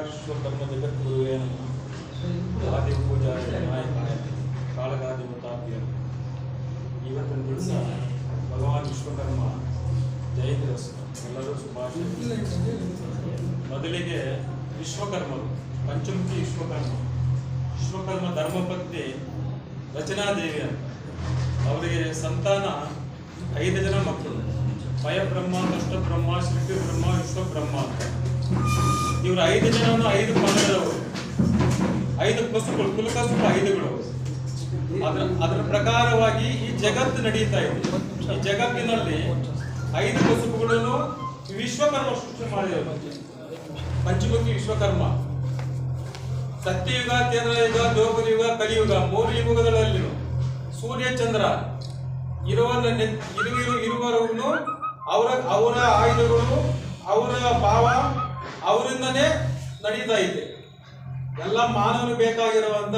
ಭಗವಾನ್ ಜಗದ್ಗುರುವೇ ನಮಃ ಆದಿ ಪೂಜಾ ನಾಯಕ ಕಾಳಗಾದಿ ಮತಾಭ್ಯ ಇವತ್ತಿನ ದಿವಸ ಭಗವಾನ್ ವಿಶ್ವಕರ್ಮ ಜಯಂತಿ ಎಲ್ಲರೂ ಶುಭಾಶಯ. ಮೊದಲಿಗೆ ವಿಶ್ವಕರ್ಮರು, ಪಂಚಮುಖಿ ವಿಶ್ವಕರ್ಮ. ವಿಶ್ವಕರ್ಮ ಧರ್ಮಪತ್ನಿ ರಚನಾದೇವಿ ಅಂತ. ಅವರಿಗೆ ಸಂತಾನ ಐದು ಜನ ಮಕ್ಕಳು. ಭಯಬ್ರಹ್ಮ ಕಷ್ಟಬ್ರಹ್ಮ ಶ್ರೀ ಬ್ರಹ್ಮ ವಿಶ್ವಬ್ರಹ್ಮ. ಇವರು ಐದು ಜನನು ಐದು ಪಂಗಡದವರು ಐದು ಕಸುಗಳು ಕುಲಕಸುಗಳು ಐದುಗಳು ಅದರ ಅದರ ಪ್ರಕಾರವಾಗಿ ಈ ಜಗತ್ತು ನಡೀತಾ ಇದೆ. ಈ ಜಗತ್ತಿನಲ್ಲಿ ಐದು ಕಸುಬುಗಳನ್ನು ವಿಶ್ವಕರ್ಮ ಸೃಷ್ಟಿ ಮಾಡಿದರು ಪಂಚಮುಖಿ ವಿಶ್ವಕರ್ಮ. ಸತ್ಯಯುಗ ತೇತ್ರಯುಗ ದ್ರೌಪದಿಯುಗ ಕಲಿಯುಗ ಮೂರು ಯುಗಗಳಲ್ಲಿ ಸೂರ್ಯ, ಚಂದ್ರ ಇರುವ ಇರುವ ಇರುವವರೆಗೂ ಅವರ ಅವರ ಆಯುಧಗಳು, ಅವರ ಭಾವ ಅವರಿಂದನೇ ನಡೀತಾ ಇದೆ. ಎಲ್ಲ ಮಾನವನಿಗೆ ಬೇಕಾಗಿರುವಂತ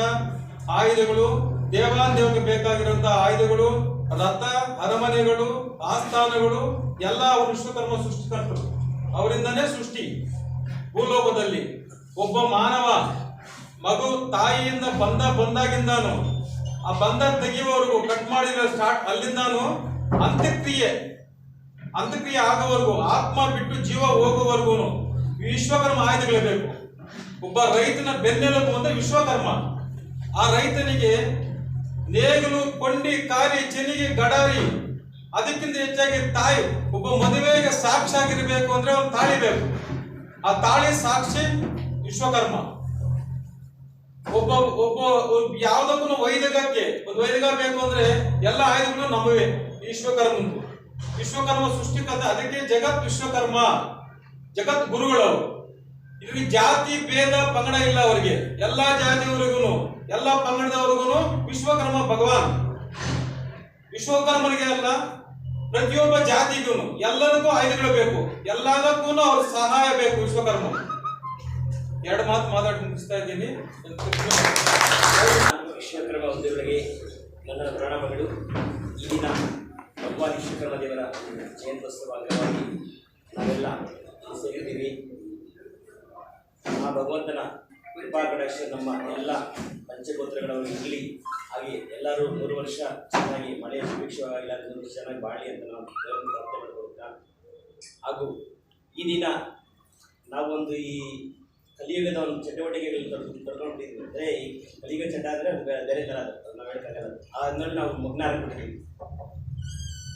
ಆಯುಧಗಳು ದೇವಾಂದೇವನಿಗೆ ಬೇಕಾಗಿರುವಂತ ಆಯುಧಗಳು, ರಥ, ಅರಮನೆಗಳು, ಆಸ್ಥಾನಗಳು, ಎಲ್ಲ ಅವರು ವಿಶ್ವಕರ್ಮ ಸೃಷ್ಟಿಕರ್ತರು. ಅವರಿಂದನೇ ಸೃಷ್ಟಿ. ಭೂಲೋಕದಲ್ಲಿ ಒಬ್ಬ ಮಾನವ ಮಗು ತಾಯಿಯಿಂದ ಬಂದ, ಬಂದಾಗಿಂದಾನು, ಆ ಬಂದ ತೆಗೆಯುವವರೆಗೂ ಕಟ್ ಮಾಡಿದ ಸ್ಟಾರ್ಟ್ ಅಲ್ಲಿಂದಾನು ಅಂತ್ಯಕ್ರಿಯೆ ಅಂತ್ಯಕ್ರಿಯೆ ಆಗೋವರೆಗೂ, ಆತ್ಮ ಬಿಟ್ಟು ಜೀವ ಹೋಗುವವರೆಗೂ ವಿಶ್ವಕರ್ಮ ಆಯುಧಗಳೇ ಬೇಕು ಒಬ್ಬ ರೈತನ ಬೆನ್ನೆಲುಬು ಅಂದ್ರೆ ವಿಶ್ವಕರ್ಮ. ಆ ರೈತನಿಗೆ ನೇಗಿಲು, ಕೊಂಡಿ ಕಾರಿ ಚೆನಿಗೆ ಗಡಾರಿ, ಅದಕ್ಕಿಂತ ಹೆಚ್ಚಾಗಿ ತಾಯಿ, ಒಬ್ಬ ಮದುವೆಗೆ ಸಾಕ್ಷಿ ಆಗಿರಬೇಕು ಅಂದ್ರೆ ಒಂದು ತಾಳಿ ಬೇಕು ಆ ತಾಳಿ ಸಾಕ್ಷಿ ವಿಶ್ವಕರ್ಮ. ಒಬ್ಬ ಒಬ್ಬ ಒಬ್ಬ ಯಾವ್ದಕ್ಕೂ ವೈದಿಕಕ್ಕೆ, ಒಂದು ವೈದಿಕ ಬೇಕು ಅಂದ್ರೆ ಎಲ್ಲ ಆಯುಧಗಳು ನಮ್ಮವೇ ವಿಶ್ವಕರ್ಮಂದು. ವಿಶ್ವಕರ್ಮ ಸೃಷ್ಟಿಕರ್ತ, ಅದಕ್ಕೆ ಜಗತ್ ವಿಶ್ವಕರ್ಮ. ಜಗತ್ ಗುರುಗಳು ಅವರು ಇದ್ರಿಗೆ ಜಾತಿ, ಭೇದ, ಪಂಗಡ ಇಲ್ಲ ಅವರಿಗೆ. ಎಲ್ಲಾ ಜಾತಿಯವರಿಗೂ ಎಲ್ಲಾ ಪಂಗಡದವರಿಗೂ ವಿಶ್ವಕರ್ಮ ಭಗವಾನ್. ವಿಶ್ವಕರ್ಮರಿಗೆ ಅಲ್ಲ, ಪ್ರತಿಯೊಬ್ಬ ಜಾತಿಗೂ ಎಲ್ಲರಿಗೂ ಆಯುಧಗಳು ಬೇಕು. ಎಲ್ಲದಕ್ಕೂ ಅವ್ರ ಸಹಾಯ ಬೇಕು ವಿಶ್ವಕರ್ಮ. ಎರಡು ಮಾತು ಮಾತಾಡಿ ಮುಗಿಸ್ತಾ ಇದ್ದೀನಿ. ವಿಶ್ವಕರ್ಮ ನನ್ನ ಪ್ರಣಾಮಗಳು. ಈ ದಿನ ಭಗವಾನ್ ವಿಶ್ವಕರ್ಮ ದೇವರ ಜಯಂತ್ಯೋತ್ಸವ ಅಂಗವಾಗಿ ನಾವೆಲ್ಲ ಸೇರಿದ್ದೀವಿ ಆ ಭಗವಂತನ ಕೃಪಾ ಕಟಾಕ್ಷ ನಮ್ಮ ಎಲ್ಲ ಪಂಚಗೋತ್ರಗಳವರು ಇರಲಿ. ಹಾಗೆ ಎಲ್ಲರೂ ಮೂರು ವರ್ಷ ಚೆನ್ನಾಗಿ ಮಳೆಯ ಸುಭಿಕ್ಷವಾಗಿ ಮೂರು ವರ್ಷ ಚೆನ್ನಾಗಿ ಬಾಳಿ ಅಂತ ನಾವು ಪ್ರಾರ್ಥನೆ ಮಾಡ್ಕೊಳ್ತಾ. ಹಾಗೂ ಈ ದಿನ ನಾವೊಂದು ಈ ಕಲಿಯುಗದ ಒಂದು ಚಟುವಟಿಕೆಗಳು ತೊಡ್ಕೊಂಡಿದ್ದೀವಿ ಅಂದರೆ ಈ ಕಲಿಯುಗ ಚಟ ಅಂದರೆ ಬೇರೆ ಥರ ಅದು ಅದು ನಾವು ಹೇಳ್ತಾರೆ ಅದನ್ನಲ್ಲಿ ನಾವು ಮಗ್ನ ಹಾಕ್ಬಿಟ್ಟಿದ್ವಿ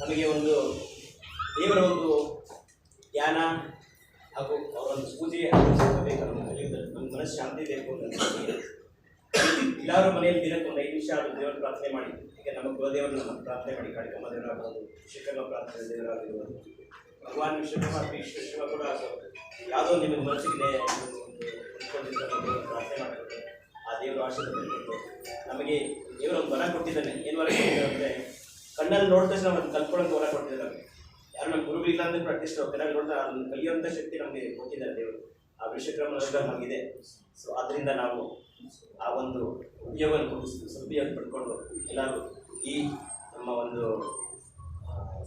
ನಮಗೆ ಒಂದು ದೇವರ ಒಂದು ಧ್ಯಾನ ಹಾಗೂ ಅವರನ್ನು ಒಂದು ಪೂಜೆ ಬೇಕು ನಮ್ಮ ಮನಸ್ಸು ಶಾಂತಿ ಬೇಕು ಅಂತ ಎಲ್ಲರೂ ಮನೆಯಲ್ಲಿ ದಿನಕ್ಕೆ ಒಂದು ಐದು ನಿಮಿಷ ದೇವ್ರ ದೇವರ ಪ್ರಾರ್ಥನೆ ಮಾಡಿ. ಈಗ ನಮ್ಮ ಕುಲದೇವರನ್ನ ನಮ್ಮ ಪ್ರಾರ್ಥನೆ ಮಾಡಿ ಕಾಳಿಕಮ್ಮ ದೇವರಾಗಬಹುದು ಶಿಕ್ಷಕ ಪ್ರಾರ್ಥನೆ ದೇವರಾಗಿರ್ಬೋದು ಭಗವಾನ್ ವಿಶ್ವಕರ್ಮ ಅಥವಾ ವಿಶ್ವ ಕೂಡ ಯಾವುದೋ ನಿಮಗೆ ಮನಸ್ಸಿಗೆ ಪ್ರಾರ್ಥನೆ ಮಾಡಬೇಕು ಆ ದೇವರ ಆಶೀರ್ವಾದ ನಮಗೆ ದೇವರ ಒಂದು ವರ ಕೊಟ್ಟಿದ್ದಾನೆ. ಏನು ವರ ಕೊಟ್ಟಿದ್ದಾರೆ ಅಂದರೆ, ಕಣ್ಣಲ್ಲಿ ನೋಡಿದ ನಾವು ಕಲ್ತ್ಕೊಳ್ಳೋಕೆ ವರ ಕೊಟ್ಟಿದ್ದಾರೆ. ಯಾರು ನಮ್ಮ ಗುರುಗಳಿಲ್ಲ ಅಂದ್ರೆ ಅಟ್ಲೀಸ್ಟ್ ಕಣ್ಣಲ್ಲಿ ನೋಡ್ತಾ ಅದನ್ನು ಕಲಿಯುವಂಥ ಶಕ್ತಿ ನಮಗೆ ಕೊಟ್ಟಿದ್ದಾರೆ ದೇವರು. ಆ ವಿಶ್ವಕ್ರಮ ಆಗಿದೆ ಸೊ ಅದರಿಂದ ನಾವು ಆ ಒಂದು ಉದ್ಯೋಗವನ್ನು ಕೊಡಿಸ್ತೀವಿ. ಸದುಪಯೋಗ ಪಡ್ಕೊಂಡು ಎಲ್ಲರೂ ಈ ನಮ್ಮ ಒಂದು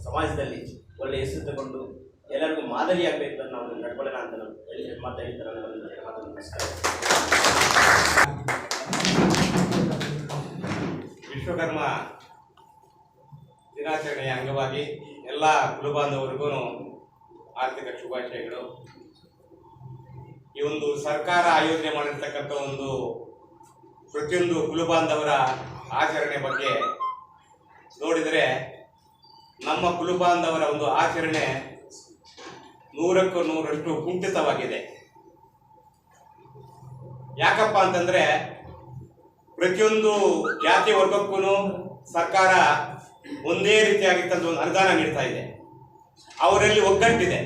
ಸಮಾಜದಲ್ಲಿ ಒಳ್ಳೆ ಹೆಸರು ತಗೊಂಡು ಎಲ್ಲರಿಗೂ ಮಾದರಿ ಆಗಬೇಕು ಅಂತ ನಾವು ನಡ್ಕೊಳ್ಳೋಣ ಅಂತ ನಾನು ಹೇಳಿ, ಮಾತು ಹೇಳ್ತಾರೆ ನನ್ನ ಮಾತು ನಮಸ್ಕಾರ. ವಿಶ್ವಕರ್ಮ ದಿನಾಚರಣೆಯ ಅಂಗವಾಗಿ ಎಲ್ಲ ಕುಲಬಾಂಧವರಿಗೂ ಆರ್ಥಿಕ ಶುಭಾಶಯಗಳು. ಈ ಒಂದು ಸರ್ಕಾರ ಆಯೋಜನೆ ಮಾಡಿರ್ತಕ್ಕಂಥ ಒಂದು ಪ್ರತಿಯೊಂದು ಕುಲಬಾಂಧವರ ಆಚರಣೆ ಬಗ್ಗೆ ನೋಡಿದರೆ ನಮ್ಮ ಕುಲಬಾಂಧವರ ಒಂದು ಆಚರಣೆ ನೂರಕ್ಕೂ ನೂರಷ್ಟು ಕುಂಠಿತವಾಗಿದೆ. ಯಾಕಪ್ಪ ಅಂತಂದ್ರೆ ಪ್ರತಿಯೊಂದು ಜಾತಿ ವರ್ಗಕ್ಕೂ ಸರ್ಕಾರ ಒಂದೇ ರೀತಿಯಾಗಿರ್ತಂತ ಒಂದು ಅನುದಾನ ನೀಡ್ತಾ ಇದೆ. ಅವರಲ್ಲಿ ಒಗ್ಗಟ್ಟಿದೆ.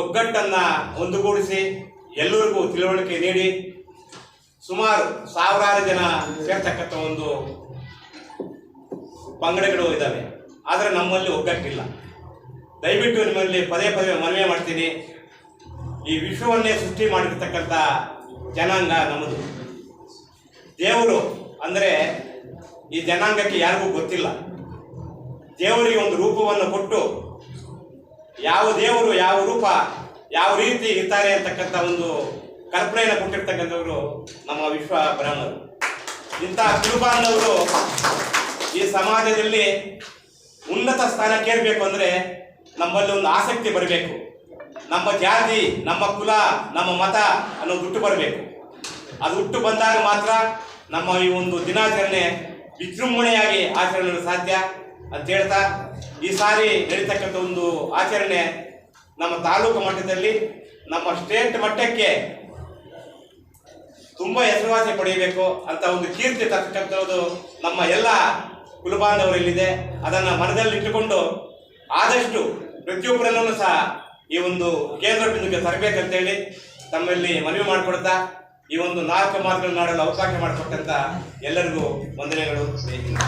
ಒಗ್ಗಟ್ಟನ್ನು ಒಂದುಗೂಡಿಸಿ ಎಲ್ಲರಿಗೂ ತಿಳುವಳಿಕೆ ನೀಡಿ ಸುಮಾರು ಸಾವಿರಾರು ಜನ ಸೇರ್ತಕ್ಕಂಥ ಒಂದು ಪಂಗಡಗಳು ಇದ್ದಾವೆ. ಆದರೆ ನಮ್ಮಲ್ಲಿ ಒಗ್ಗಟ್ಟಿಲ್ಲ. ದಯವಿಟ್ಟು ನಿಮ್ಮಲ್ಲಿ ಪದೇ ಪದೇ ಮನವಿ ಮಾಡ್ತೀನಿ. ಈ ವಿಶ್ವವನ್ನೇ ಸೃಷ್ಟಿ ಮಾಡಿರ್ತಕ್ಕಂಥ ಜನಾಂಗ ನಮ್ಮದು. ದೇವರು ಅಂದರೆ ಈ ಜನಾಂಗಕ್ಕೆ ಯಾರಿಗೂ ಗೊತ್ತಿಲ್ಲ. ದೇವರಿಗೆ ಒಂದು ರೂಪವನ್ನು ಕೊಟ್ಟು ಯಾವ ದೇವರು ಯಾವ ರೂಪ ಯಾವ ರೀತಿ ಇರ್ತಾರೆ ಅಂತಕ್ಕಂಥ ಒಂದು ಕಲ್ಪನೆಯನ್ನು ಕೊಟ್ಟಿರ್ತಕ್ಕಂಥವರು ನಮ್ಮ ವಿಶ್ವ ಬ್ರಾಹ್ಮಣರು. ಇಂಥ ಕುರುಬಾಂಧವರು ಈ ಸಮಾಜದಲ್ಲಿ ಉನ್ನತ ಸ್ಥಾನಕ್ಕೇರ್ಬೇಕು ಅಂದ್ರೆ ನಮ್ಮಲ್ಲಿ ಒಂದು ಆಸಕ್ತಿ ಬರಬೇಕು. ನಮ್ಮ ಜಾತಿ, ನಮ್ಮ ಕುಲ, ನಮ್ಮ ಮತ ಅನ್ನೋದು ಹುಟ್ಟು ಬರಬೇಕು. ಅದು ಹುಟ್ಟು ಬಂದಾಗ ಮಾತ್ರ ನಮ್ಮ ಈ ಒಂದು ದಿನಾಚರಣೆ ವಿಜೃಂಭಣೆಯಾಗಿ ಆಚರಣೆ ಸಾಧ್ಯ ಅಂತ ಹೇಳ್ತಾ ಈ ಸಾರಿ ನಡೀತಕ್ಕಂಥ ಒಂದು ಆಚರಣೆ ನಮ್ಮ ತಾಲೂಕು ಮಟ್ಟದಲ್ಲಿ, ನಮ್ಮ ಸ್ಟೇಟ್ ಮಟ್ಟಕ್ಕೆ ತುಂಬ ಹೆಸರುವಾಸಿ ಪಡೆಯಬೇಕು ಅಂತ ಒಂದು ಕೀರ್ತಿ ತಕ್ಕಂಥದ್ದು ನಮ್ಮ ಎಲ್ಲ ಕುಲಬಾಂಧವರಲ್ಲಿದೆ ಅದನ್ನು ಮನದಲ್ಲಿಟ್ಟುಕೊಂಡು ಆದಷ್ಟು ಪ್ರತಿಯೊಬ್ಬರಲ್ಲೂ ಸಹ ಈ ಒಂದು ಕೇಂದ್ರ ಬಿಂದುಗೆ ತರಬೇಕಂತೇಳಿ ತಮ್ಮಲ್ಲಿ ಮನವಿ ಮಾಡಿಕೊಡ್ತಾ ಈ ಒಂದು ನಾಲ್ಕು ಮಾತುಗಳನ್ನು ಮಾಡಲು ಅವಕಾಶ ಮಾಡಿಕೊಟ್ಟಂತ ಎಲ್ಲರಿಗೂ ವಂದನೆಗಳು ಹಿಂದ್.